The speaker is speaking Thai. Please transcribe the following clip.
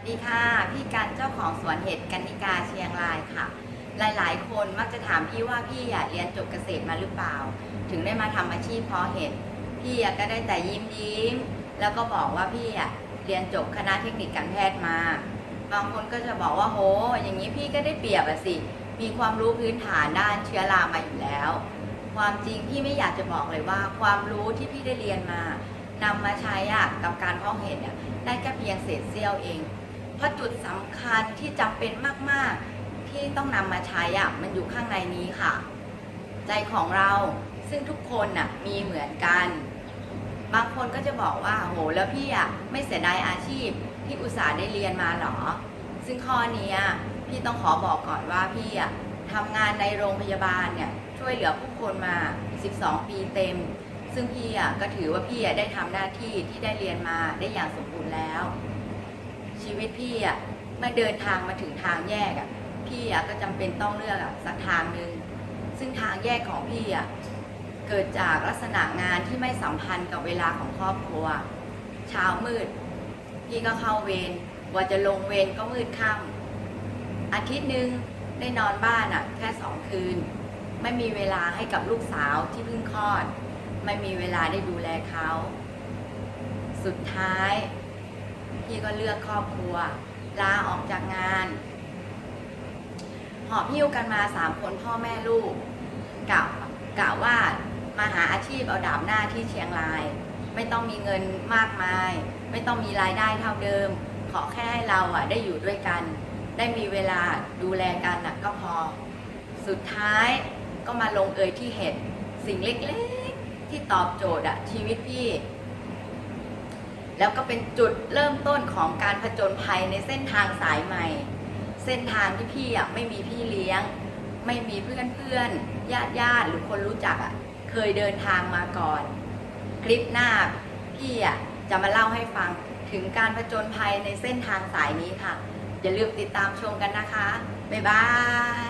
สวัสดีค่ะ พี่กันเจ้าของสวนเห็ดกันนิกาเชียงรายค่ะ หลายๆ คนมักจะถามพี่ว่าพี่อะเรียนจบเกษตรมาหรือเปล่า ถึงได้มาทำอาชีพเพาะเห็ดพี่ก็ได้แต่ยิ้มยิ้มแล้วก็บอกว่าพี่อะเรียนจบคณะเทคนิคการแพทย์มา บางคนก็จะบอกว่าโห อย่างนี้พี่ก็ได้เปรียบอะสิ มีความรู้พื้นฐานด้านเชื้อรามาอยู่แล้ว ความจริงพี่ไม่อยากจะบอกเลยว่า ความรู้ที่พี่ได้เรียนมานำมาใช้อะกับการเพาะเห็ดได้แค่เพียงเศษเสี้ยวเอง เพราะจุดสำคัญที่จำเป็นมาก ๆ ที่ต้องนำมาใช้อะมันอยู่ข้างในนี้ค่ะ ใจของเราซึ่งทุกคนน่ะมีเหมือนกัน บางคนก็จะบอกว่าโหแล้วพี่อะไม่เสียดายอาชีพที่อุตส่าห์ได้เรียนมาหรอ ซึ่งข้อนี้อะพี่ต้องขอบอกก่อนว่าพี่อะทำงานในโรงพยาบาลเนี่ยช่วยเหลือผู้คนมา 12 ปีเต็ม ซึ่งพี่อะก็ถือว่าพี่อะได้ทำหน้าที่ที่ได้เรียนมาได้อย่างสมบูรณ์แล้ว ชีวิตพี่อะเมื่อเดินทางมาถึงทางแยกอะพี่อะก็จำเป็นต้องเลือกอะสักทางหนึ่งซึ่งทางแยกของพี่อะเกิดจากลักษณะงานที่ไม่สัมพันธ์กับเวลาของครอบครัว เช้ามืด พี่ก็เข้าเวรว่าจะลงเวรก็มืดค่ำอาทิตย์หนึ่งได้นอนบ้านอะแค่สองคืน ไม่มีเวลาให้กับลูกสาวที่เพิ่งคลอด ไม่มีเวลาได้ดูแลเขา สุดท้าย ก็เลือกครอบครัว ลาออกจากงาน หอบพิ้วกันมาสามคนพ่อแม่ลูกกะกะว่ามาหาอาชีพเอาดาบหน้าที่เชียงราย ไม่ต้องมีเงินมากมาย ไม่ต้องมีรายได้เท่าเดิม ขอแค่ให้เราอะได้อยู่ด้วยกัน ได้มีเวลาดูแลกันอะก็พอ สุดท้ายก็มาลงเอยที่เห็ดสิ่งเล็กๆ ที่ตอบโจทย์อะชีวิตพี่ แล้วก็เป็นจุดเริ่มต้นของการผจญภัยในเส้นทางสายใหม่ เส้นทางที่พี่อะไม่มีพี่เลี้ยง ไม่มีเพื่อนเพื่อนญาติญาติหรือคนรู้จักอะเคยเดินทางมาก่อน คลิปหน้าพี่อะจะมาเล่าให้ฟังถึงการผจญภัยในเส้นทางสายนี้ค่ะ อย่าลืมติดตามชมกันนะคะ บ๊ายบาย